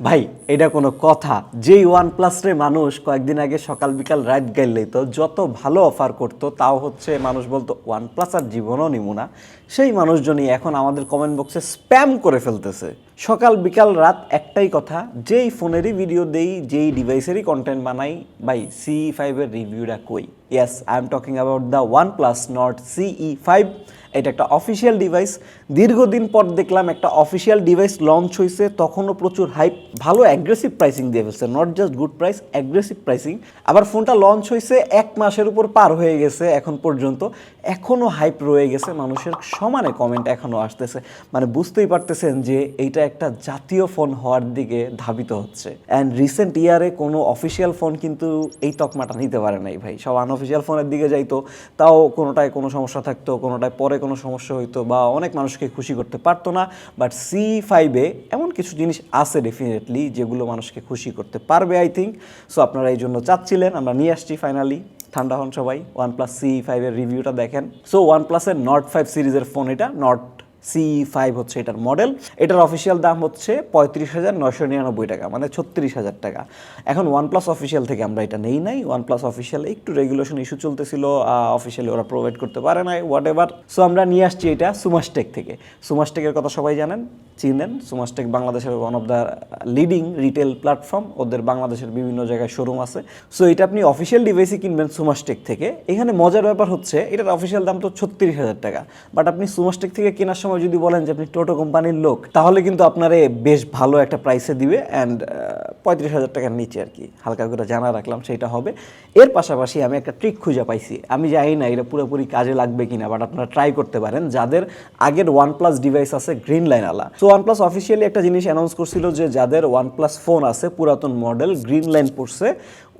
ভাই, এটা কোনো কথা। যেই ওয়ান প্লাস রে মানুষ কয়েকদিন আগে সকাল বিকাল রাত গাইলেই তো যত ভালো অফার করতো, তাও হচ্ছে মানুষ বলতো ওয়ান প্লাস আর জীবনও নিমু না। সেই মানুষজনই এখন আমাদের কমেন্ট বক্সে স্প্যাম করে ফেলতেছে। সকাল বিকাল রাত একটাই কথা, যেই ফোনেরই ভিডিও দেই, যেই ডিভাইসেরই কন্টেন্ট বানাই বাই সি ফাইভের রিভিউটা কই? Yes I am talking about the OnePlus Nord CE five এটা একটা অফিসিয়াল ডিভাইস দীর্ঘদিন পর দেখলাম একটা অফিসিয়াল ডিভাইস লঞ্চ হয়েছে তখনও প্রচুর হাইপ ভালো অ্যাগ্রেসিভ প্রাইসিং দিয়ে ফেলছে। Nord just good price aggressive pricing আবার ফোনটা লঞ্চ হয়েছে এক মাসের উপর পার হয়ে গেছে এখন পর্যন্ত। এখনও হাইপ রয়ে গেছে, মানুষের সমানে কমেন্ট এখনও আসতেছে। মানে বুঝতেই পারতেছেন যে এইটা একটা জাতীয় ফোন হওয়ার দিকে ধাবিত হচ্ছে। অ্যান্ড রিসেন্ট ইয়ারে কোনো অফিসিয়াল ফোন কিন্তু এই তকমাটা নিতে পারে নাই ভাই। সব আনঅফিসিয়াল ফোনের দিকে যাইতো, তাও কোনোটায় কোনো সমস্যা থাকতো, কোনোটায় পরে কোনো সমস্যা হইতো বা অনেক মানুষকে খুশি করতে পারতো না বাট সি ফাইভে এমন কিছু জিনিস আছে ডেফিনেটলি যেগুলো মানুষকে খুশি করতে পারবে আই থিঙ্ক সো আপনারা এই জন্য চাচ্ছিলেন, আমরা নিয়ে আসছি ফাইনালি ঠান্ডা হন সবাই। ওয়ান প্লাস সি ফাইভের রিভিউটা দেখেন। সো ওয়ান প্লাসের নট ফাইভ সিরিজের ফোন এটা নট সি ফাইভ হচ্ছে এটার মডেল এটার অফিসিয়াল দাম হচ্ছে পঁয়ত্রিশ হাজার নয়শো নিরানব্বই টাকা মানে ছত্রিশ হাজার টাকা। এখন ওয়ান প্লাস অফিসিয়াল থেকে আমরা এটা নেই নাই। ওয়ান প্লাস অফিসিয়াল একটু রেগুলেশন ইস্যু চলতেছিল অফিসিয়ালি ওরা প্রোভাইড করতে পারে নাই হোয়াট এভার সো আমরা নিয়ে আসছি এটা সুমাসটেক থেকে। সুমাসটেকের কথা সবাই জানেন। চিনেন সুমাসটেক বাংলাদেশের one of the leading retail platform ওদের বাংলাদেশের বিভিন্ন জায়গায় শোরুম আছে। সো এটা আপনি অফিসিয়াল ডিভাইসই কিনবেন সুমাসটেক থেকে। এখানে মজার ব্যাপার হচ্ছে, এটার অফিসিয়াল দাম তো ছত্রিশ হাজার টাকা। বাট আপনি সুমাসটেক থেকে কেনার সময় যদি বলেন যে, আপনি টোটো কোম্পানির লোক, তাহলে কিন্তু আপনারে বেশ ভালো একটা প্রাইসে দিবে। অ্যান্ড পঁয়ত্রিশ হাজার টাকার নিচে আর কি। হালকা করে জানা রাখলাম সেটা হবে। এর পাশাপাশি আমি একটা ট্রিক খুঁজে পাইছি। আমি জানি না এটা পুরোপুরি কাজে লাগবে কিনা বাট আপনারা ট্রাই করতে পারেন। যাদের আগের ওয়ান প্লাস ডিভাইস আছে গ্রিন লাইন আলা সো ওয়ান প্লাস অফিসিয়ালি একটা জিনিস অ্যানাউন্স করছিল যে যাদের ওয়ান প্লাস ফোন আছে, পুরাতন মডেল গ্রিন লাইন পড়ছে,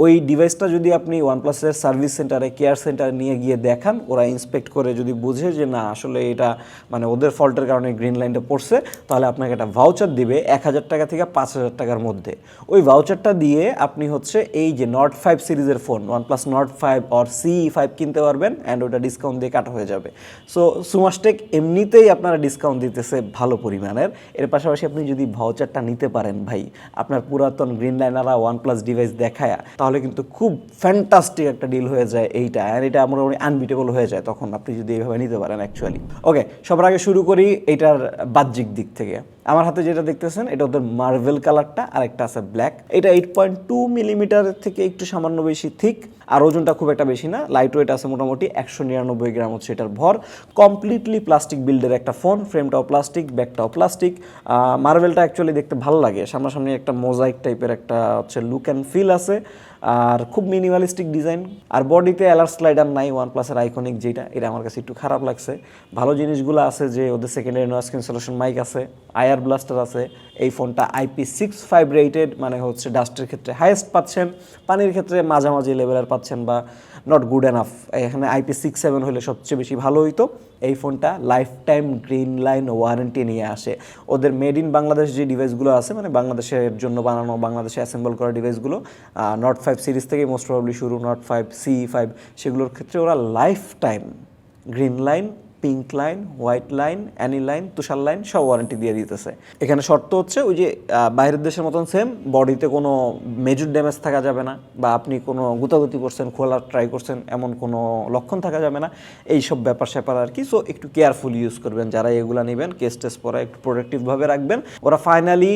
ওই ডিভাইসটা যদি আপনি ওয়ান প্লাসের সার্ভিস সেন্টারে কেয়ার সেন্টারে নিয়ে গিয়ে দেখান, ওরা ইন্সপেক্ট করে যদি বুঝে যে না, আসলে এটা মানে ওদের ফল্টের কারণে গ্রিন লাইনটা পড়ছে, তাহলে আপনাকে একটা ভাউচার দিবে এক হাজার টাকা থেকে পাঁচ হাজার টাকার মধ্যে। ওই ভাউচারটা দিয়ে আপনি হচ্ছে এই যে নট ফাইভ সিরিজের phone OnePlus Nord five or C five কিনতে পারবেন অ্যান্ড ওটা ডিসকাউন্ট দিয়ে কাটা হয়ে যাবে। সো সুমাসটেক এমনিতেই আপনারা ডিসকাউন্ট দিতেছে ভালো পরিমাণের। এর পাশাপাশি আপনি যদি ভাউচারটা নিতে পারেন ভাই, আপনার পুরাতন গ্রিন লাইনারা ওয়ান প্লাস ডিভাইস দেখায়, তাহলে কিন্তু খুব ফ্যান্টাস্টিক একটা ডিল হয়ে যায় এইটা। আর এটা মোটামুটি আনবিটেবল হয়ে যায় তখন আপনি যদি এইভাবে নিতে পারেন অ্যাকচুয়ালি ওকে সবার আগে শুরু করি এটার বাহ্যিক দিক থেকে। আমার হাতে যেটা দেখতেছেন, এটা ওদের মার্ভেল কালারটা আর একটা আছে ব্ল্যাক এটা এইট পয়েন্ট টু মিলিমিটার থেকে একটু সামান্য বেশি থিক আর ওজনটা খুব একটা বেশি না লাইট ওয়েট আছে মোটামুটি একশো নিরানব্বই গ্রাম হচ্ছে এটার ভর। কমপ্লিটলি প্লাস্টিক বিল্ডের একটা ফোন ফ্রেমটাও প্লাস্টিক ব্যাকটাও প্লাস্টিক মার্ভেলটা অ্যাকচুয়ালি দেখতে ভালো লাগে, সামনাসামনি একটা মোজাইক টাইপের একটা হচ্ছে লুক অ্যান্ড ফিল আছে। আর খুব মিনিমালিস্টিক ডিজাইন আর বডিতে অ্যালার স্লাইডার নাই ওয়ান প্লাসের আইকনিক যেটা, এটা আমার কাছে একটু খারাপ লাগছে। ভালো জিনিসগুলো আছে যে, ওদের সেকেন্ডারি নয়েস ক্যান্সেলেশন মাইক আছে, আয়ার ব্লাস্টার আছে, এই ফোনটা আইপি সিক্স ফাইভ রেটেড মানে হচ্ছে ডাস্টের ক্ষেত্রে হায়েস্ট পাচ্ছেন, পানির ক্ষেত্রে মাঝামাঝি লেভেলের পাচ্ছেন বা নট গুড এনাফ এখানে আইপি সিক্স সেভেন হলে সবচেয়ে বেশি ভালো হইতো। এই ফোনটা lifetime green line warranty নিয়ে আসে। ওদের মেড ইন বাংলাদেশ যে ডিভাইসগুলো আছে মানে বাংলাদেশের জন্য বানানো, বাংলাদেশে অ্যাসেম্বল করা ডিভাইসগুলো নট ফাইভ সিরিজ থেকে মোস্ট প্রবলি শুরু নট ফাইভ সি ফাইভ সেগুলোর ক্ষেত্রে ওরা lifetime green line pink line, white line, any line, তুষার লাইন, সব ওয়ারেন্টি দিয়ে দিতেছে। এখানে শর্ত হচ্ছে ওই যে বাইরের দেশের মতন সেম বডিতে কোনো মেজর ড্যামেজ থাকা যাবে না বা আপনি কোনো গুতাগুতি করছেন খোলার ট্রাই করছেন, এমন কোনো লক্ষণ থাকা যাবে না। এই সব ব্যাপার স্যাপার আর কি। সো একটু কেয়ারফুল ইউজ করবেন। যারা এগুলো নেবেন কেস টেস্ট পরে একটু প্রোডাক্টিভভাবে রাখবেন। ওরা ফাইনালি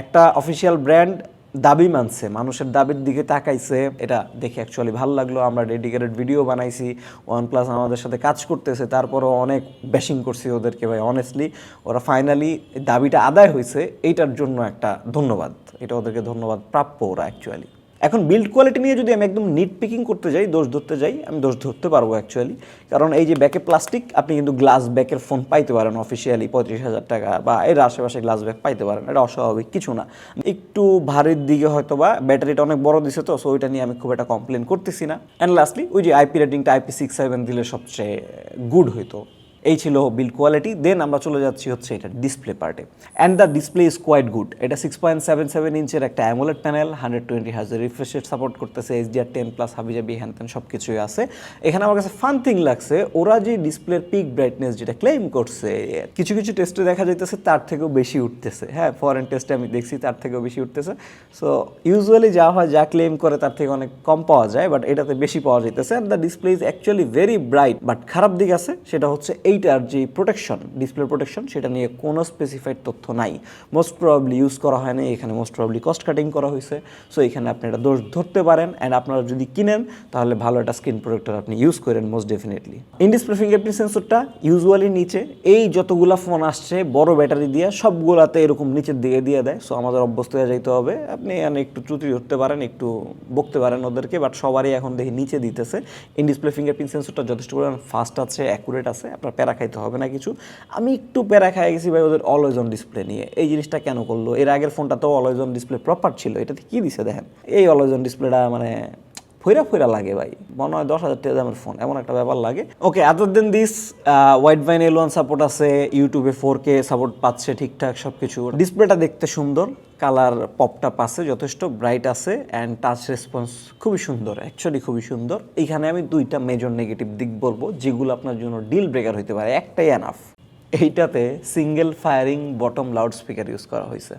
একটা অফিসিয়াল ব্র্যান্ড দাবি মানছে, মানুষের দাবির দিকে তাকাইছে। এটা দেখে অ্যাকচুয়ালি ভালো লাগল। আমরা ডেডিকেটেড ভিডিও বানাইছি ওয়ান প্লাস আমাদের সাথে কাজ করতেছে, তারপরও অনেক ব্যাশিং করছি ওদেরকে ভাই অনেস্টলি ওরা ফাইনালি দাবিটা আদায় হয়েছে, এইটার জন্য একটা ধন্যবাদ। এটা ওদেরকে ধন্যবাদ প্রাপ্য ওরা অ্যাকচুয়ালি এখন বিল্ড কোয়ালিটি নিয়ে যদি আমি একদম নিট পিকিং করতে যাই, দোষ ধরতে যাই, আমি দোষ ধরতে পারব অ্যাকচুয়ালি কারণ এই যে ব্যাকে প্লাস্টিক আপনি কিন্তু গ্লাস ব্যাকের ফোন পাইতে পারেন অফিসিয়ালি পঁয়ত্রিশ হাজার টাকা, বা এর আশেপাশে গ্লাস ব্যাক পাইতে পারেন, এটা অস্বাভাবিক, কিছু না। একটু ভারীর দিকে হয়তো বা ব্যাটারিটা অনেক বড় দিছে তো সো ওইটা নিয়ে আমি খুব একটা কমপ্লেন করতেছি না। অ্যান্ড লাস্টলি ওই যে আইপি রেটিংটা আইপি সিক্স সেভেন দিলে সবচেয়ে গুড হইতো। এই ছিল বিল কোয়ালিটি দেন আমরা চলে যাচ্ছি হচ্ছে এটা ডিসপ্লে পার্টে and the display is quite good এটা সিক্স পয়েন্ট সেভেন সেভেন ইঞ্চের একটা অ্যামোলেড প্যানেল হান্ড্রেড টোয়েন্টি হাজার রিফ্রেশ রেট সাপোর্ট করতেছে এইচডিআর টেন প্লাস হাবিজাবি হ্যান ত্যান সব কিছুই আছে। এখানে আমার কাছে ফান থিং লাগছে, ওরা যে ডিসপ্লের পিক ব্রাইটনেস যেটা ক্লেম করছে, কিছু কিছু টেস্টে দেখা যাইতেছে তার থেকেও বেশি উঠতেছে। হ্যাঁ ফরেন টেস্টে আমি দেখছি তার থেকেও বেশি উঠতেছে। সো ইউজুয়ালি যা হয়, যা ক্লেম করে তার থেকে অনেক কম পাওয়া যায় বাট এটাতে বেশি পাওয়া যাইতেছে। And the display is actually very bright but খারাপ দিক আছে, সেটা হচ্ছে এইটার যে প্রোটেকশন ডিসপ্লে প্রোটেকশন সেটা নিয়ে কোনো স্পেসিফাইড তথ্য নাই। মোস্ট প্রবাবলি ইউজ করা হয় না এখানে মোস্ট প্রবাবলি কস্ট কাটিং করা হয়েছে। সো এখানে আপনি এটা দোষ ধরতে পারেন অ্যান্ড আপনারা যদি কিনেন, তাহলে ভালো একটা স্ক্রিন প্রোটেক্টর আপনি ইউজ করেন most definitely in display fingerprint সেন্সরটা usually নিচে, এই যতগুলা ফোন আসছে, বড় ব্যাটারি দিয়ে সবগুলাতে এরকম নিচের দিকে দিয়ে দেয়। সো আমাদের অভ্যস্ত হয়ে যাইতে হবে। আপনি একটু ত্রুটি ধরতে পারেন, একটু বকতে পারেন ওদেরকে বাট সবারই এখন দেখি নিচে দিতেছে। ইন ডিসপ্লে ফিঙ্গারপ্রিন্ট সেন্সরটা যথেষ্ট পরিমাণ ফাস্ট আছে অ্যাকুরেট আছে। আপনার প্যারা খাইতে হবে না কিছু। আমি একটু প্যারা খাই গেছি ভাই ওদের অলওয়েজ অন ডিসপ্লে নিয়ে। এই জিনিসটা কেন করল? এর আগের ফোনটা তো অলওয়েজ অন ডিসপ্লে প্রপার ছিল। এটাতে কী দিছে দেখেন? এই অলওয়েজ অন ডিসপ্লেটা মানে ফইরা ফইরা লাগে ভাই। মনে হয় দশ হাজার টাকা দামের ফোন এমন একটা ব্যাপার লাগে। Okay other then this Widevine L one support আছে ইউটিউবে ফোর কে সাপোর্ট পাচ্ছে, ঠিকঠাক সব কিছু ডিসপ্লেটা দেখতে সুন্দর কালার পপটা পাচ্ছে, যথেষ্ট ব্রাইট আছে অ্যান্ড টাচ রেসপন্স খুবই সুন্দর অ্যাকচুয়ালি খুবই সুন্দর। এইখানে আমি দুইটা মেজর নেগেটিভ দিক বলব, যেগুলো আপনার জন্য ডিল ব্রেকার হতে পারে, একটাই এনাফ এইটাতে single firing bottom loud speaker use করা হয়েছে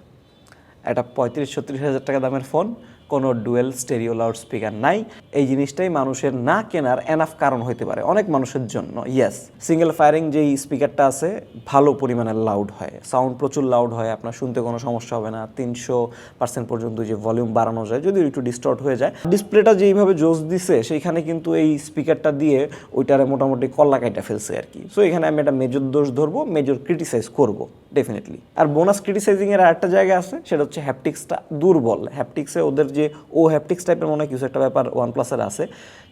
একটা পঁয়ত্রিশ ছত্রিশ হাজার টাকা দামের ফোন কোনো ডুয়েল স্টেরিও লাউড স্পিকার নাই। এই জিনিসটাই মানুষের না কেনার এনাফ কারণ হতে পারে, অনেক মানুষের জন্য ইয়েস সিঙ্গেল ফায়ারিং যেই স্পিকারটা আছে, ভালো পরিমাণের লাউড হয়। সাউন্ড প্রচুর লাউড হয়, আপনার শুনতে কোনো সমস্যা হবে না। তিনশো পার্সেন্ট পর্যন্ত যে ভলিউম বাড়ানো যায় যদি একটু ডিস্টর্ট হয়ে যায়। ডিসপ্লেটা যেইভাবে জোস দিছে, সেইখানে কিন্তু এই স্পিকারটা দিয়ে ওইটারে মোটামুটি কল্লা কাইটা ফেলছে আর কি। সো এখানে আমি একটা মেজর দোষ ধরবো মেজর ক্রিটিসাইজ করব ডেফিনেটলি আর বোনাস ক্রিটিসাইজিং এর আরেকটা জায়গা আছে, সেটা হচ্ছে হ্যাপটিক্সটা দুর্বল। হ্যাপটিক্সে ওদের যে ও হ্যাপটিক্স টাইপের মনে হয় কিছু একটা ব্যাপার ওয়ান প্লাসের আছে,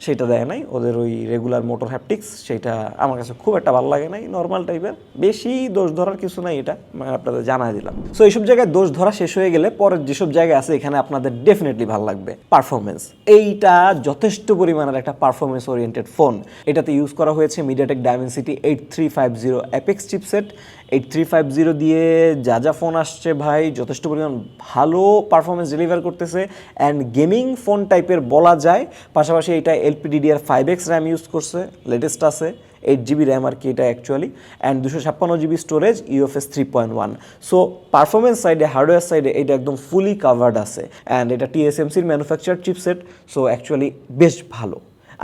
সেটা দেয় নাই। ওদের ওই রেগুলার মোটর হ্যাপটিক্স সেটা আমার কাছে খুব একটা ভালো লাগে নাই নর্মাল টাইপের বেশি দোষ ধরার কিছু নাই এটা মানে আপনাদের জানাই দিলাম। সো এইসব জায়গায় দোষ ধরা শেষ হয়ে গেলে পরের যেসব জায়গা আছে, এখানে আপনাদের ডেফিনেটলি ভালো লাগবে পারফরমেন্স এইটা যথেষ্ট পরিমাণের একটা পারফরমেন্স ওরিয়েন্টেড ফোন এটাতে ইউজ করা হয়েছে MediaTek Dimensity eight three five zero apex chipset eight three five zero দিয়ে যা যা ফোন আসছে ভাই, যথেষ্ট পরিমাণ ভালো পারফরমেন্স ডেলিভার করতেছে অ্যান্ড গেমিং ফোন টাইপের বলা যায়। পাশাপাশি এটা LPDDR five X RAM use করছে লেটেস্ট আছে এইট জিবি র্যাম আর কি এটা অ্যাকচুয়ালি অ্যান্ড দুশো ছাপ্পান্ন GB storage UFS three point one so performance সাইডে হার্ডওয়্যার সাইডে এটা একদম ফুলি কাভার্ড আছে। অ্যান্ড এটা টিএসএমসির ম্যানুফ্যাকচার চিপসেট সো অ্যাকচুয়ালি বেশ ভালো।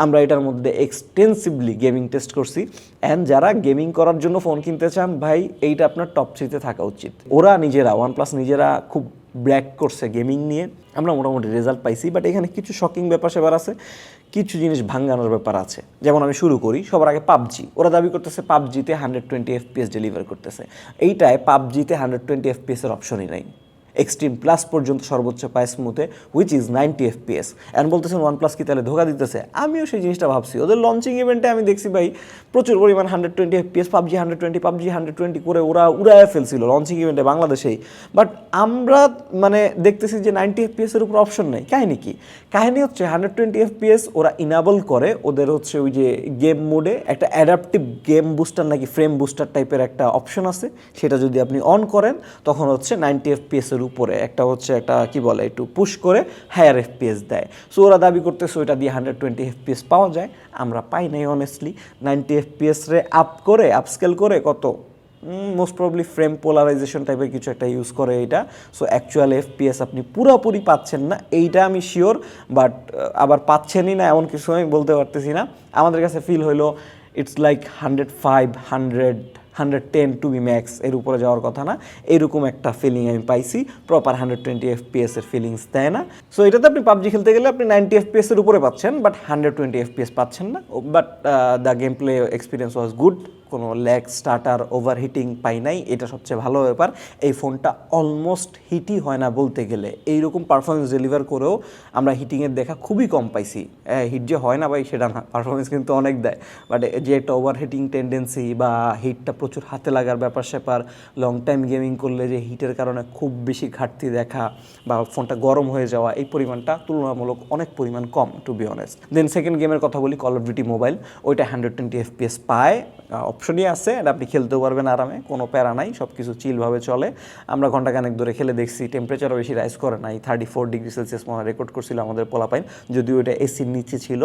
আমরা এটার মধ্যে এক্সটেন্সিভলি গেমিং টেস্ট করছি। অ্যান্ড যারা গেমিং করার জন্য ফোন কিনতে চান, ভাই, এইটা আপনার টপ থ্রিতে থাকা উচিত। ওরা নিজেরা ওয়ান প্লাস নিজেরা খুব ব্র্যাক করছে গেমিং নিয়ে। আমরা মোটামুটি রেজাল্ট পাইছি বাট এখানে কিছু শকিং ব্যাপার সেবার আছে, কিছু জিনিস ভাঙ্গানোর ব্যাপার আছে। যেমন আমি শুরু করি, সবার আগে পাবজি। ওরা দাবি করতেছে পাবজিতে হান্ড্রেড টোয়েন্টি এফপিএস ডেলিভার করতেছে। এইটায় পাবজিতে হান্ড্রেড টোয়েন্টি এফপিএসের অপশনই নাই। এক্সট্রিম প্লাস পর্যন্ত সর্বোচ্চ পায় স্মুথে which is ninety FPS and বলতেছেন ওয়ান প্লাস কি তাহলে ধোকা দিতেছে? আমিও সেই জিনিসটা ভাবছি। ওদের লঞ্চিং ইভেন্টে আমি দেখছি ভাই, প্রচুর পরিমাণ hundred twenty FPS PUBG hundred twenty PUBG hundred twenty করে ওরা উড়ায় ফেলছিল লঞ্চিং ইভেন্টে বাংলাদেশেই। বাট আমরা মানে দেখতেছি যে নাইনটি এফপিএসের উপর অপশন নেই। কাহিনী কি? কাহিনী হচ্ছে হান্ড্রেড টোয়েন্টি এফপিএস ওরা ইনাবল করে ওদের হচ্ছে ওই যে গেম মোডে একটা অ্যাডাপটিভ গেম বুস্টার নাকি ফ্রেম বুস্টার টাইপের একটা অপশন আছে। সেটা যদি আপনি অন করেন, তখন হচ্ছে নাইনটি এফপিএস এর উপরে একটা হচ্ছে একটা, কি বলে, একটু পুশ করে হায়ার এফপিএস দেয়। সো ওরা দাবি করতেছে ওইটা দিয়ে হান্ড্রেড টোয়েন্টি এফপিএস পাওয়া যায়। আমরা পাই নাই অনেস্টলি নাইনটি এফপিএস রে আপ করে আপস্কেল করে কত? মোস্ট প্রবলি ফ্রেম পোলারাইজেশন টাইপের কিছু একটা ইউজ করে এটা। সো অ্যাকচুয়াল এফপিএস আপনি পুরোপুরি পাচ্ছেন না। এইটা আমি শিওর বাট আবার পাচ্ছেনই না এমন কিছু আমি বলতে পারতেছি না। আমাদের কাছে ফিল হইল it's like hundred five hundred hundred ten to be max এর উপরে যাওয়ার কথা না। এরকম একটা ফিলিং আমি পাইছি। প্রপার হান্ড্রেড টোয়েন্টি এফপিএস এর ফিলিংস দেয় না। সো এটাতে আপনি পাবজি খেলতে গেলে আপনি নাইনটি এফপিএস এর উপরে পাচ্ছেন বাট হান্ড্রেড টোয়েন্টি এফপিএস পাচ্ছেন না। But the game play experience was good কোনো ল্যাগ স্টার্টার ওভার হিটিং পাই নাই। এটা সবচেয়ে ভালো ব্যাপার। এই ফোনটা অলমোস্ট হিটই হয় না বলতে গেলে। এইরকম পারফরমেন্স ডেলিভার করেও আমরা হিটিংয়ের দেখা খুবই কম পাইছি। হিট যে হয় না ভাই, সেটা না। পারফরমেন্স কিন্তু অনেক দেয়। বাট যে একটা ওভার হিটিং টেন্ডেন্সি বা হিটটা প্রচুর হাতে লাগার ব্যাপার স্যাপার লং টাইম গেমিং করলে যে হিটের কারণে খুব বেশি ঘাটতি দেখা বা ফোনটা গরম হয়ে যাওয়া, এই পরিমাণটা তুলনামূলক অনেক পরিমাণ কম to be honest then second গেমের কথা বলি কল অফ ডিউটি মোবাইল ওইটা হান্ড্রেড টোয়েন্টি এফপিএস পায়। অপশনই আছে, এটা আপনি খেলতেও পারবেন আরামে, কোনো প্যারা নাই সব কিছু চিলভাবে চলে। আমরা ঘন্টাখানেক ধরে খেলে দেখছি টেম্পারেচারও বেশি রাইজ করে নাই থার্টি ফোর ডিগ্রি সেলসিয়াস মনে রেকর্ড করছিল আমাদের পোলাপাইন, যদিও এটা এসির নিচে ছিল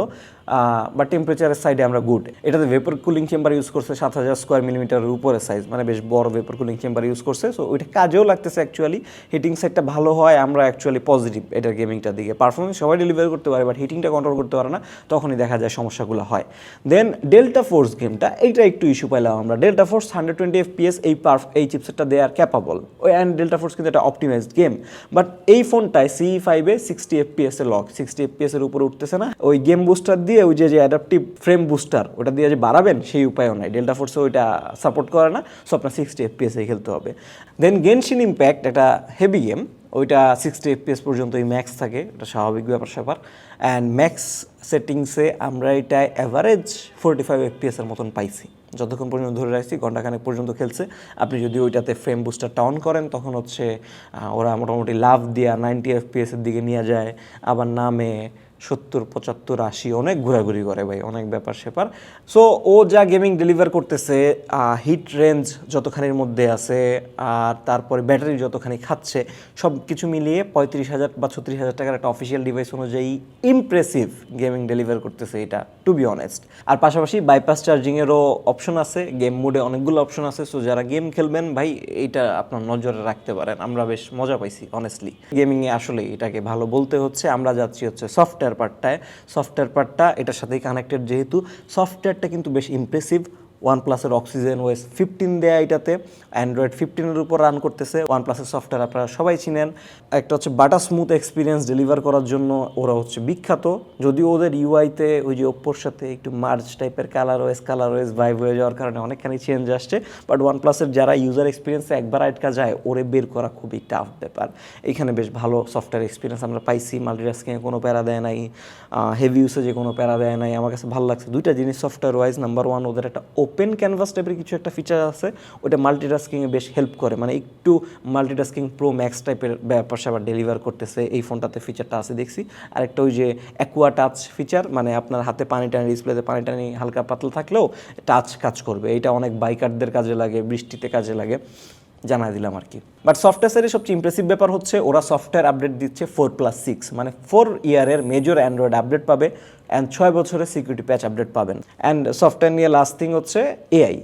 বা টেম্পারেচারের সাইডে আমরা গুড এটাতে ভেপর কুলিং চেম্বার ইউজ করছে সাত হাজার স্কোয়ার মিলিমিটারের উপরে সাইজ মানে বেশ বড় ভেপর কুলিং চেম্বার ইউজ করছে সো ওইটা কাজেও লাগতেছে অ্যাকচুয়ালি হিটিং সাইডটা ভালো হয়, আমরা অ্যাকচুয়ালি পজিটিভ এটার গেমিংটার দিকে। পারফরমেন্স সবাই ডেলিভার করতে পারে বাট হিটিংটা কন্ট্রোল করতে পারে না, তখনই দেখা যায় সমস্যাগুলো হয়। দেন ডেল্টা ফোর্স গেমটা এইটা একটু ইস্যু পাইলাম আমরা। Delta Force hundred twenty FPS এই পারফ এই চিপসেটটা দেওয়ার ক্যাপাবল ওই অ্যান্ড ডেল্টা ফোর্স কিন্তু একটা অপটিমাইজড গেম বাট এই ফোনটায় সি ফাইভে সিক্সটি এফপিএস এর লক সিক্সটি এফপিএস এর উপরে উঠতেছে না। ওই গেম বুস্টার দিয়ে ওই যে যে অ্যাডাপটিভ ফ্রেম বুস্টার ওটা দিয়ে যে বাড়াবেন, সেই উপায়ও নাই। ডেল্টা ফোর্সে ওইটা সাপোর্ট করে না। সো আপনার সিক্সটি এফপিএস এ খেলতে হবে। দেন গেনশিন ইম্প্যাক্ট একটা হেভি গেম ওইটা সিক্সটি এফপিএস পর্যন্তই ম্যাক্স থাকে। এটা স্বাভাবিক ব্যাপার স্যাপার। অ্যান্ড ম্যাক্স সেটিংসে আমরা এটা অ্যাভারেজ ফোরটি ফাইভ এফপিএসের মতন পাইছি। যতক্ষণ পর্যন্ত ধরে রাখছি ঘন্টাখানেক পর্যন্ত খেলছে। আপনি যদি ওইটাতে ফ্রেম বুস্টারটা অন করেন, তখন হচ্ছে ওরা মোটামুটি লাভ দিয়া নাইনটি এফপিএসের দিকে নিয়ে যায়, আবার নামে সত্তর, পঁচাত্তর, আশি, অনেক ঘোরাঘুরি করে ভাই, অনেক ব্যাপার স্যাপার। সো ও যা গেমিং ডেলিভার করতেছে হিট রেঞ্জ যতখানির মধ্যে আছে, আর তারপরে ব্যাটারি যতখানি খাচ্ছে, সব কিছু মিলিয়ে পঁয়ত্রিশ হাজার বা ছত্রিশ হাজার টাকার একটা অফিসিয়াল ডিভাইস অনুযায়ী ইমপ্রেসিভ গেমিং ডেলিভার করতেছে এটা টু বি অনেস্ট আর পাশাপাশি বাইপাস চার্জিংয়েরও অপশন আছে গেম মোডে অনেকগুলো অপশন আছে সো যারা গেম খেলবেন ভাই এটা আপনার নজরে রাখতে পারেন, আমরা বেশ মজা পাইছি অনেস্টলি গেমিংয়ে আসলে এটাকে ভালো বলতে হচ্ছে, আমরা যাচ্ছি হচ্ছে সফটওয়্যার পার্টটায় সফটওয়্যার পার্টটা এটার সাথেই কানেক্টেড যেহেতু সফটওয়্যারটা কিন্তু বেশ ইমপ্রেসিভ ওয়ান প্লাসের অক্সিজেন ওয়েস ফিফটিন দেয়া এটাতে অ্যান্ড্রয়েড ফিফটিনের উপর রান করতেছে। ওয়ান প্লাসের সফটওয়্যার আপনারা সবাই চিনেন। একটা হচ্ছে বাটা স্মুথ এক্সপিরিয়েন্স ডেলিভার করার জন্য ওরা হচ্ছে বিখ্যাত। যদিও ওদের ইউআইতে ওই যে ওপ্পোর সাথে একটু মার্জ টাইপের colour OS colour OS vibe হয়ে যাওয়ার কারণে অনেকখানি চেঞ্জ আসছে। বাট ওয়ান প্লাসের যারা ইউজার এক্সপিরিয়েন্সে একবার আটকা যায়, ওরে বের করা খুবই টাফ ব্যাপার। এখানে বেশ ভালো সফটওয়্যার এক্সপিরিয়েন্স আমরা পাইছি মাল্টিটাস্কিংয়ে কোনো প্যারা দেয় নাই হেভি ইউসেজে কোনো প্যারা দেয় নাই। আমার কাছে ভালো লাগছে। দুইটা জিনিস সফটওয়্যার ওয়াইজ নাম্বার ওয়ান ওদের একটা ওপেন ক্যানভাস টাইপের কিছু একটা ফিচার আছে, ওটা মাল্টিটাস্কিংয়ে বেশ হেল্প করে। মানে একটু মাল্টিটাস্কিং প্রো ম্যাক্স টাইপের ব্যাপার স্যাপার ডেলিভার করতেছে, এই ফোনটাতে ফিচারটা আছে দেখছি। আর একটা ওই যে অ্যাকুয়া টাচ ফিচার মানে আপনার হাতে পানি টানি ডিসপ্লেতে পানি টানি, হালকা পাতলা থাকলেও টাচ কাজ করবে। এটা অনেক বাইকারদের কাজে লাগে, বৃষ্টিতে কাজে লাগে, জানাই দিলাম আর কি বাট সফটওয়্যারের সবচেয়ে ইমপ্রেসিভ ব্যাপার হচ্ছে, ওরা সফটওয়্যার আপডেট দিচ্ছে ফোর প্লাস সিক্স মানে ফোর ইয়ারের মেজর অ্যান্ড্রয়েড আপডেট পাবে। অ্যান্ড ছয় বছরের সিকিউরিটি প্যাচ আপডেট পাবেন। অ্যান্ড সফটওয়্যার নিয়ে লাস্ট থিং হচ্ছে এআই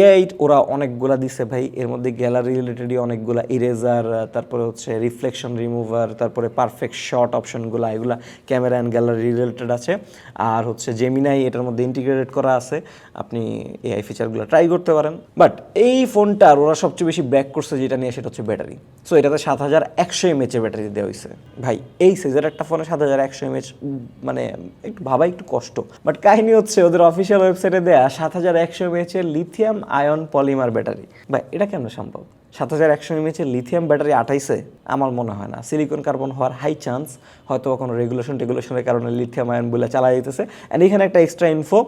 এআই ওরা অনেকগুলা দিছে ভাই। এর মধ্যে গ্যালারি রিলেটেডই অনেকগুলা ইরেজার তারপরে হচ্ছে রিফ্লেকশন রিমুভার তারপরে পারফেক্ট শর্ট অপশনগুলো এগুলা ক্যামেরা অ্যান্ড গ্যালারি রিলেটেড আছে। আর হচ্ছে জেমিনাই এটার মধ্যে ইন্টিগ্রেটেড করা আছে। আপনি এআই ফিচারগুলো ট্রাই করতে পারেন। বাট এই ফোনটার ওরা সবচেয়ে বেশি ব্যাক করছে যেটা নিয়ে, সেটা হচ্ছে ব্যাটারি সো এটাতে সাত হাজার একশো এমএচের ব্যাটারি দেওয়া হয়েছে। ভাই, এই সাইজের একটা ফোনে সাত হাজার একশো এমএচ মানে একটু ভাবা একটু কষ্ট। বাট কাহিনী হচ্ছে ওদের অফিসিয়াল ওয়েবসাইটে দেয়া সাত হাজার একশো এমএচের লিথিয়াম আয়ন পলিমার ব্যাটারি বা এটা কেন সম্ভব? সাত হাজার একশো এমএচের লিথিয়াম ব্যাটারি আঠাইছে আমার মনে হয় না। সিলিকন কার্বন হওয়ার হাই চান্স হয়তো কোনো রেগুলেশন টেগুলেশনের কারণে লিথিয়াম আয়ন বলে চালা যেতেছে অ্যান্ড এখানে একটা এক্সট্রা ইনফো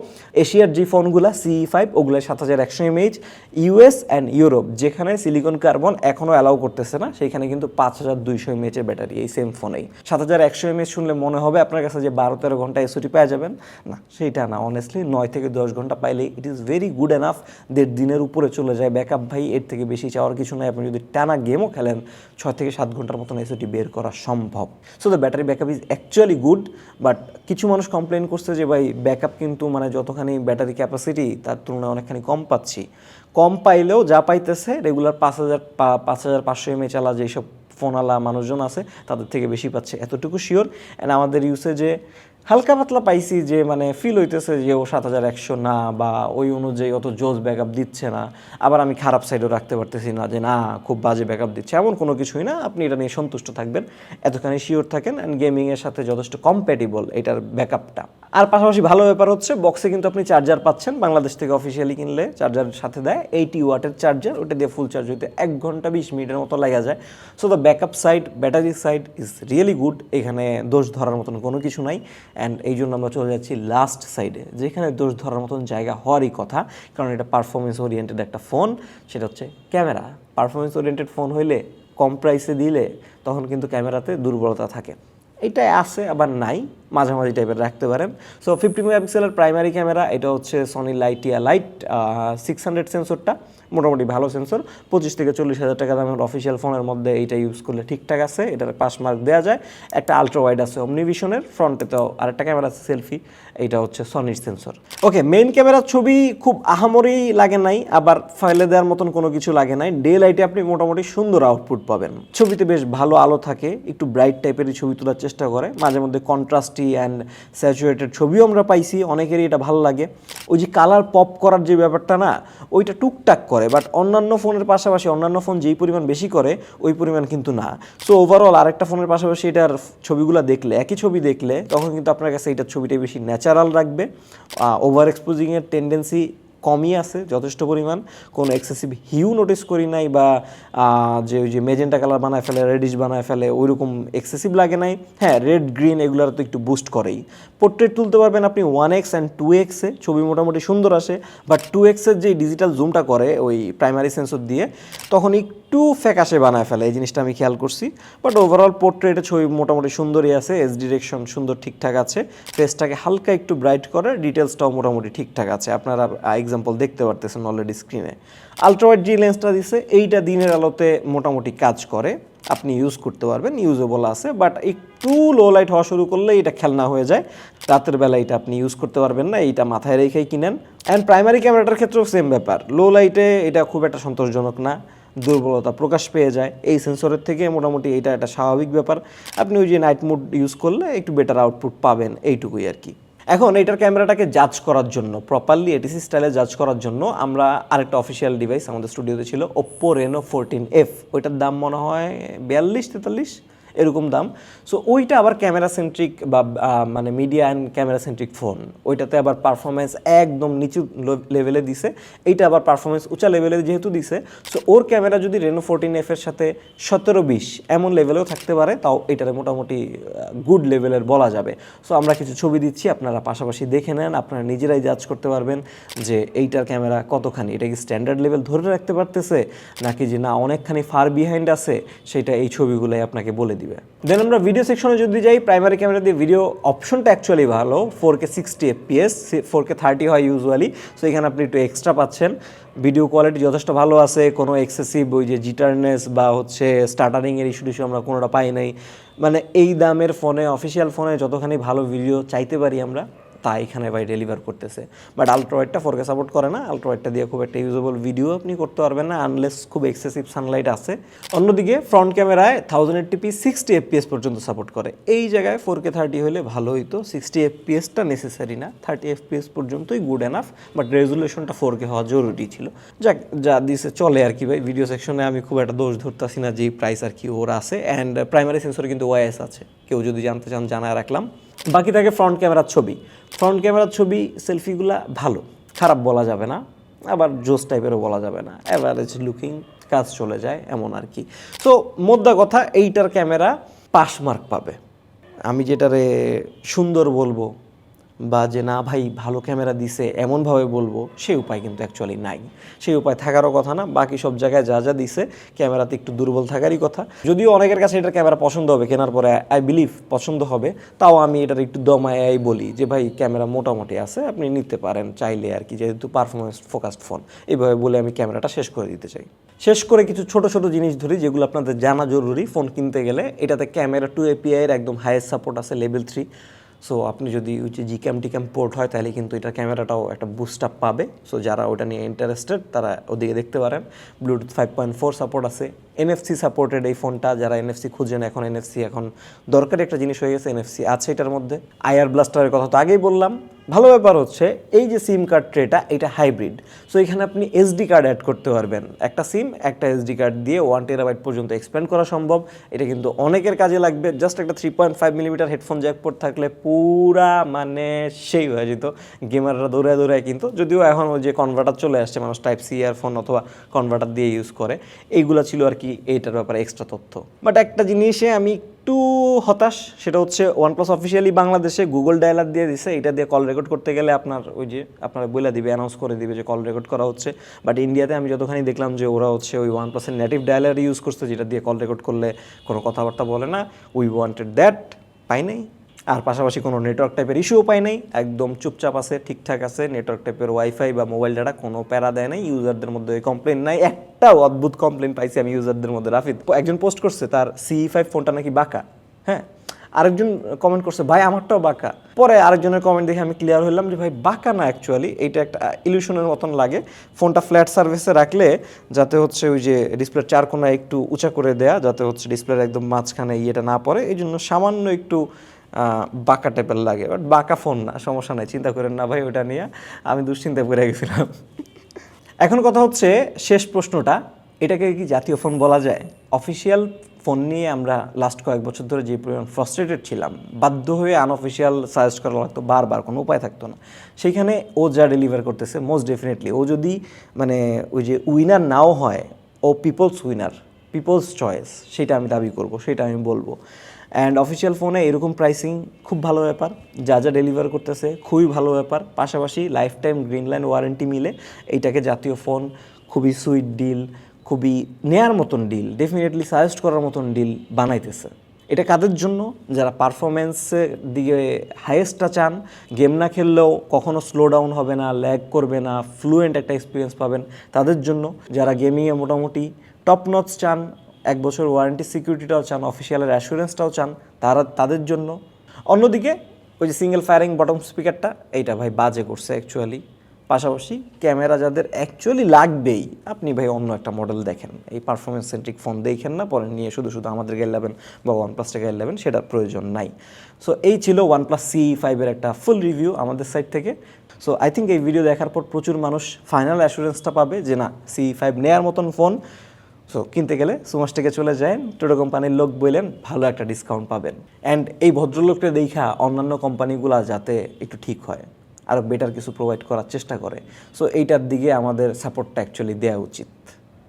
এশিয়ার যে ফোনগুলো সি ফাইভ ওগুলো সাত হাজার একশো এমএইচ ইউএস অ্যান্ড ইউরোপ যেখানে সিলিকন কার্বন এখনও অ্যালাউ করতেছে না সেইখানে কিন্তু পাঁচ হাজার দুইশো এমএইচের ব্যাটারি এই সেম ফোনেই সাত হাজার একশো এমএইচ শুনলে মনে হবে আপনার কাছে যে বারো তেরো ঘণ্টা এসওটি পাওয়া যাবেন। না সেইটা না অনেস্টলি নয় থেকে দশ ঘণ্টা পাইলে it is very good enough দেড় দিনের উপরে চলে যায়। ব্যাকআপ ভাই, এর থেকে বেশি চাওয়ার কিছু নয় আপনি যদি টানা গেমও খেলেন, ছয় থেকে সাত ঘণ্টার মতন এসওটি বের করা সম্ভব। So the battery backup is actually good but কিছু মানুষ কমপ্লেন করছে যে, ভাই ব্যাকআপ কিন্তু মানে যতখানি ব্যাটারি ক্যাপাসিটি তার তুলনায় অনেকখানি কম পাচ্ছি। কম পাইলেও যা পাইতেছে রেগুলার পাঁচ হাজার পাঁচ হাজার পাঁচশো এমএ চালা যেসব ফোনওয়ালা মানুষজন আছে, তাদের থেকে বেশি পাচ্ছে। এতটুকু শিওর অ্যান্ড আমাদের ইউসেজে হালকা পাতলা পাইছি যে মানে ফিল হইতেছে যে, ও সাত হাজার একশো না বা ওই অনুযায়ী অত জোস ব্যাকআপ দিচ্ছে না। আবার আমি খারাপ সাইডও রাখতে পারতেছি না যে, না, খুব বাজে ব্যাকআপ দিচ্ছে। এমন কোনো কিছুই না, আপনি এটা নিয়ে সন্তুষ্ট থাকবেন, এতখানি শিওর থাকেন অ্যান্ড গেমিংয়ের সাথে যথেষ্ট কম্প্যাটিবল এটার ব্যাকআপটা আর পাশাপাশি ভালো ব্যাপার হচ্ছে বক্সে কিন্তু আপনি চার্জার পাচ্ছেন, বাংলাদেশ থেকে অফিসিয়ালি কিনলে চার্জার সাথে দেয় এইটি ওয়াটের চার্জার ওটা দিয়ে ফুল চার্জ হইতে এক ঘণ্টা বিশ মিনিটের মতো লাগা যায়। So the backup side battery side is really good এখানে দোষ ধরার মতন কোনো কিছু নাই। অ্যান্ড এই জন্য আমরা চলে যাচ্ছি লাস্ট সাইডে যেখানে দোষ ধরার মতন জায়গা হওয়ারই কথা, কারণ এটা পারফরমেন্স ওরিয়েন্টেড একটা ফোন সেটা হচ্ছে ক্যামেরা পারফরমেন্স ওরিয়েন্টেড ফোন হইলে কম প্রাইসে দিলে তখন কিন্তু ক্যামেরাতে দুর্বলতা থাকে। এটা আছে, আবার নাই। মাঝামাঝি টাইপের রাখতে পারেন। সো ফিফটি মেগাপিক্সেলের প্রাইমারি ক্যামেরা এটা হচ্ছে Sony Lytia LYT six hundred সেন্সরটা মোটামুটি ভালো সেন্সর পঁচিশ থেকে চল্লিশ হাজার টাকা দামের অফিসিয়াল ফোনের মধ্যে এইটা ইউজ করলে ঠিকঠাক আছে, এটার পাস মার্ক দেওয়া যায়। একটা আলট্রা ওয়াইড আছে অমনিভিশনের ফ্রন্টে তো আরেকটা ক্যামেরা আছে সেলফি এইটা হচ্ছে সনির সেন্সর ওকে মেইন ক্যামেরার ছবি খুব আহামরি লাগে নাই, আবার ফাইলে দেওয়ার মতন কোনো কিছু লাগে নাই। ডে লাইটে আপনি মোটামুটি সুন্দর আউটপুট পাবেন। ছবিতে বেশ ভালো আলো থাকে, একটু ব্রাইট টাইপেরই ছবি তোলার চেষ্টা করে, মাঝে মধ্যে কন্ট্রাস্টি অ্যান্ড স্যাচুয়েটেড ছবিও আমরা পাইছি, অনেকেরই এটা ভালো লাগে। ওই যে কালার পপ করার যে ব্যাপারটা না, ওইটা টুকটাক করে বাট অন্যান্য ফোনের পাশাপাশি, অন্যান্য ফোন যেই পরিমাণ বেশি করে, ওই পরিমাণ কিন্তু না। সো ওভারঅল আরেকটা ফোনের পাশাপাশি এটার ছবিগুলো দেখলে, একই ছবি দেখলে, তখন কিন্তু আপনার কাছে এইটার ছবিটাই বেশি ন্যাচারাল রাখবে। ওভার এক্সপোজিংয়ের টেন্ডেন্সি কমই আছে, যথেষ্ট পরিমাণ। কোনো এক্সেসিভ হিউ নোটিস করি নাই বা যে ওই যে মেজেন্টা কালার বানায় ফেলে রেডিশ বানায় ফেলে, ওইরকম এক্সেসিভ লাগে নাই। হ্যাঁ রেড গ্রিন এগুলোর তো একটু বুস্ট করেই। পোর্ট্রেট তুলতে পারবেন আপনি ওয়ান এক্স অ্যান্ড টু এক্সে ছবি মোটামুটি সুন্দর আসে বাট টু এক্সের যে ডিজিটাল জুমটা করে ওই প্রাইমারি সেন্সর দিয়ে, তখন একটু ফ্যাকাশে বানায় ফেলে, এই জিনিসটা আমি খেয়াল করছি। বাট ওভারঅল পোর্ট্রেটে ছবি মোটামুটি সুন্দরই আছে, এস ডিরেকশন সুন্দর ঠিকঠাক আছে ফেসটাকে হালকা একটু ব্রাইট করে ডিটেলসটাও মোটামুটি ঠিকঠাক আছে। আপনারা এক্সাম্পল দেখতে পারতেছেন অলরেডি স্ক্রিনে আলট্রাওয়াইড যে লেন্সটা দিছে, এইটা দিনের আলোতে মোটামুটি কাজ করে, আপনি ইউজ করতে পারবেন ইউজেবল আছে বাট একটু লো লাইট হওয়া শুরু করলে এটা খেলনা হয়ে যায়। রাতের বেলা এটা আপনি ইউজ করতে পারবেন না, এইটা মাথায় রেখেই কিনেন। অ্যান্ড প্রাইমারি ক্যামেরাটার ক্ষেত্রেও সেম ব্যাপার। লো লাইটে এটা খুব একটা সন্তোষজনক না। দুর্বলতা প্রকাশ পেয়ে যায়। এই সেন্সরের থেকে মোটামুটি এটা একটা স্বাভাবিক ব্যাপার। আপনি ওই যে নাইট মোড ইউজ করলে একটু বেটার আউটপুট পাবেন, এইটুকুই আর কি। এখন এটার ক্যামেরাটাকে জাজ করার জন্য প্রপারলি এটিসি স্টাইলে জাজ করার জন্য আমরা আরেকটা অফিসিয়াল ডিভাইস আমাদের স্টুডিওতে ছিল ওপ্পো রেনো ফোরটিন এফ ওইটার দাম মনে হয় বিয়াল্লিশ, তেতাল্লিশ? এরকম দাম। সো ওইটা আবার ক্যামেরা সেন্ট্রিক বা মানে media and camera centric phone ওইটাতে আবার পারফরমেন্স একদম নিচু লেভেলে দিছে। এইটা আবার পারফরমেন্স উঁচা লেভেলে যেহেতু দিছে। সো ওর ক্যামেরা যদি রেনো ফোরটিন এফের সাথে সতেরো বিশ এমন লেভেলেও থাকতে পারে, তাও এটারে মোটামুটি গুড লেভেলের বলা যাবে। সো আমরা কিছু ছবি দিচ্ছি, আপনারা পাশাপাশি দেখে নেন, আপনারা নিজেরাই জাজ করতে পারবেন যে এইটার ক্যামেরা কতখানি। এটা কি স্ট্যান্ডার্ড লেভেল ধরে রাখতে পারতেছে? নাকি যে না, অনেকখানি ফার বিহাইন্ড আছে? সেটা এই ছবিগুলোই আপনাকে বলে দিবে। দেন আমরা ভিডিও সেকশনে যদি যাই প্রাইমারি ক্যামেরা দিয়ে ভিডিও অপশনটা অ্যাকচুয়ালি ভালো four K sixty FPS four K thirty হয় ইউজুয়ালি সো এখানে আপনি একটু এক্সট্রা পাচ্ছেন। ভিডিও কোয়ালিটি যথেষ্ট ভালো আছে, কোনো এক্সেসিভ ওই যে জিটারনেস বা হচ্ছে স্টার্টারিংয়ের ইস্যু টিস্যু আমরা কোনোটা পাই নাই। মানে এই দামের ফোনে অফিসিয়াল ফোনে যতখানি ভালো ভিডিও চাইতে পারি আমরা তা এখানে ভাই ডেলিভার করতেছে। বাট আলট্রাওয়াইডটা ফোরকে সাপোর্ট করে না। আলট্রাওয়াইডটা দিয়ে খুব একটা ইউজেবল ভিডিও আপনি করতে পারবেন না আনলেস খুব এক্সেসিভ সানলাইট আছে। অন্যদিকে ফ্রন্ট ক্যামেরায় থাউজেন্ড এইটটি সিক্সটি এফপিএস পর্যন্ত সাপোর্ট করে। এই জায়গায় ফোর কে থার্টি হলে ভালো হইতো। সিক্সটি এফপিএসটা নেসেসারি না। থার্টি এফপিএস পর্যন্তই গুড এনাফ বাট রেজুলেশনটা ফোর কে হওয়া জরুরি ছিল। যাক, যা দিছে, চলে আর কি ভাই। ভিডিও সেকশনে আমি খুব একটা দোষ ধরতেছি না যেই প্রাইস আর কি ওর আছে। অ্যান্ড প্রাইমারি সেন্সর কিন্তু ওয়াইএস আছে। কেউ যদি জানতে চান, জানায় রাখলাম। বাকি থাকে ফ্রন্ট ক্যামেরার ছবি। ফ্রন্ট ক্যামেরার ছবি সেলফিগুলা ভালো। খারাপ বলা যাবে না। আবার জোস টাইপেরও বলা যাবে না। অ্যাভারেজ লুকিং কাজ চলে যায়, এমন আর কি। তো মোদ্দা কথা, এইটার ক্যামেরা পাস মার্ক পাবে। আমি যেটারে সুন্দর বলব বা যে, না ভাই, ভালো ক্যামেরা দিছে, এমনভাবে বলব, সেই উপায় কিন্তু অ্যাকচুয়ালি নাই। সেই উপায় থাকারও কথা না, বাকি সব জায়গায় যা যা দিছে, ক্যামেরাতে একটু দুর্বল থাকারই কথা। যদিও অনেকের কাছে এটার ক্যামেরা পছন্দ হবে, কেনার পরে আই বিলিভ পছন্দ হবে, তাও আমি এটার একটু দমায় বলি যে, ভাই, ক্যামেরা মোটামুটি আছে, আপনি নিতে পারেন চাইলে আর কি, যেহেতু পারফরমেন্স ফোকাসড ফোন এইভাবে বলে আমি ক্যামেরাটা শেষ করে দিতে চাই। শেষ করে কিছু ছোট ছোট জিনিস ধরি, যেগুলো আপনাদের জানা জরুরি ফোন কিনতে গেলে। এটাতে ক্যামেরা টু এপিআই এর একদম হাইয়েস্ট সাপোর্ট আছে লেভেল থ্রি সো আপনি যদি যে জি ক্যাম টি ক্যাম পোর্ট হয়, তাহলে কিন্তু এটা ক্যামেরাটাও একটা বুস্ট আপ পাবে। সো যারা ওটা নিয়ে ইন্টারেস্টেড তারা ওদিকে দেখতে পারেন। Bluetooth five point four support আছে। এনএফসি সাপোর্টেড এই ফোনটা, যারা এনএফসি খুঁজেন এখন এনএফসি এখন দরকারি একটা জিনিস হয়ে গেছে এনএফসি আছে এটার মধ্যে। আইআর ব্লাস্টারের কথা তো আগেই বললাম। ভালো ব্যাপার হচ্ছে, এই যে সিম কার্ড ট্রেটা এটা হাইব্রিড সো এখানে আপনি এসডি কার্ড অ্যাড করতে পারবেন। একটা সিম একটা এসডি কার্ড দিয়ে ওয়ান টেরাবাইট পর্যন্ত এক্সপ্যান্ড করা সম্ভব। এটা কিন্তু অনেকের কাজে লাগবে। জাস্ট একটা three point five millimetre headphone jack port থাকলে পুরা মানে সেই হয়ে যেত। গেমাররা দৌড়ায় দৌড়ায় কিন্তু, যদিও এখন ওই যে কনভার্টার চলে আসছে, মানুষ টাইপ সি ইয়ারফোন অথবা কনভার্টার দিয়ে ইউজ করে। এইগুলো ছিল আর কি এইটার ব্যাপারে এক্সট্রা তথ্য? বাট একটা জিনিসে আমি একটু হতাশ, সেটা হচ্ছে ওয়ানপ্লাস অফিসিয়ালি বাংলাদেশে গুগল ডায়ালার দিয়ে দিছে। এটা দিয়ে কল রেকর্ড করতে গেলে আপনার ওই যে, আপনার বলে দিবে অ্যানাউন্স করে দিবে যে কল রেকর্ড করা হচ্ছে। বাট ইন্ডিয়াতে আমি যতখানি দেখলাম যে ওরা হচ্ছে ওই ওয়ান প্লাসের নেটিভ ডায়ালার ইউজ করছে, যেটা দিয়ে কল রেকর্ড করলে কোনো কথাবার্তা বলে না। উই ওয়ান্টেড দ্যাট পাই নাই। আর পাশাপাশি কোনো নেটওয়ার্ক টাইপের ইস্যুও পাই নাই। একদম চুপচাপ আছে, ঠিকঠাক আছে নেটওয়ার্ক টাইপের ওয়াইফাই বা মোবাইল ডাটা কোনো প্যারা দেয় নাই। ইউজারদের মধ্যে কমপ্লেন নাই। একটাও অদ্ভুত কমপ্লেন পাইছি আমি ইউজারদের মধ্যে, রাফিদ। একজন পোস্ট করছে, তার সি ফাইভ ফোনটা নাকি বাঁকা হ্যাঁ? আরেকজন কমেন্ট করছে, ভাই, আমারটাও বাঁকা। পরে আরেকজনের কমেন্ট দেখে আমি ক্লিয়ার হলাম যে, ভাই, বাঁকা না অ্যাকচুয়ালি এটা একটা ইলিউশনের মতন লাগে। ফোনটা ফ্ল্যাট সার্ভিসে রাখলে যাতে হচ্ছে ওই যে ডিসপ্লের চার কোনা একটু উঁচা করে দেয়া, যাতে হচ্ছে ডিসপ্লের একদম মাঝখানে ইয়েটা না পড়ে। এই জন্য সামান্য একটু বাঁকা টাইপের লাগে বাট বাঁকা ফোন না, সমস্যা নাই, চিন্তা করেন না ভাই ওটা নিয়ে, আমি দুশ্চিন্তায় করে গেছিলাম। এখন কথা হচ্ছে শেষ প্রশ্নটা, এটাকে কি জাতীয় ফোন বলা যায়? অফিসিয়াল ফোন নিয়ে আমরা লাস্ট কয়েক বছর ধরে যে পরিমাণ ফ্রাস্ট্রেটেড ছিলাম, বাধ্য হয়ে আনঅফিসিয়াল সাজেস্ট করা লাগতো, বারবার, কোনো উপায় থাকতো না। সেইখানে ও যা ডেলিভার করতেছে মোস্ট ডেফিনেটলি ও যদি মানে ওই যে উইনার নাও হয়, ও পিপলস উইনার পিপলস চয়েস সেটা আমি দাবি করব, সেটা আমি বলব। অ্যান্ড অফিসিয়াল ফোনে এরকম প্রাইসিং খুব ভালো ব্যাপার। যা যা ডেলিভার করতেছে, খুবই ভালো ব্যাপার। পাশাপাশি lifetime green line warranty মিলে এইটাকে জাতীয় ফোন খুবই সুইট ডিল খুবই নেয়ার মতন ডিল ডেফিনেটলি সাজেস্ট করার মতন ডিল বানাইতেছে। এটা কাদের জন্য? যারা পারফরমেন্সের দিকে হাইয়েস্টটা চান গেম না খেললেও কখনো স্লো ডাউন হবে না ল্যাগ করবে না ফ্লুয়েন্ট একটা এক্সপিরিয়েন্স পাবেন। তাদের জন্য যারা গেমিংয়ে মোটামুটি টপ নচ চান এক বছর ওয়ারেন্টি সিকিউরিটিটাও চান অফিসিয়ালের অ্যাসুরেন্সটাও চান তারা, তাদের জন্য। অন্যদিকে, ওই যে সিঙ্গেল ফায়ারিং বটম স্পিকারটা এইটা ভাই বাজে করছে অ্যাকচুয়ালি পাশাপাশি ক্যামেরা যাদের অ্যাকচুয়ালি লাগবেই, আপনি ভাই অন্য একটা মডেল দেখেন। এই পারফরমেন্স সেন্ট্রিক ফোন দেখেন না, পরে নিয়ে শুধু শুধু আমাদের গাইল নেবেন বা ওয়ান প্লাস গাইল নেবেন সেটার প্রয়োজন নাই। সো এই ছিল ওয়ান প্লাস সি ফাইভের একটা ফুল রিভিউ আমাদের সাইড থেকে। সো আই থিঙ্ক এই ভিডিও দেখার পর প্রচুর মানুষ ফাইনাল অ্যাসুরেন্সটা পাবে যে না সি ফাইভ নেয়ার মতন ফোন সো কিনতে গেলে সুমাস থেকে চলে যায় টোটো কোম্পানির লোক বললেন, ভালো একটা ডিসকাউন্ট পাবেন। অ্যান্ড এই ভদ্রলোকটা দেখা অন্যান্য কোম্পানিগুলো যাতে একটু ঠিক হয় আরও বেটার কিছু প্রোভাইড করার চেষ্টা করে। সো এইটার দিকে আমাদের সাপোর্টটা অ্যাকচুয়ালি দেওয়া উচিত।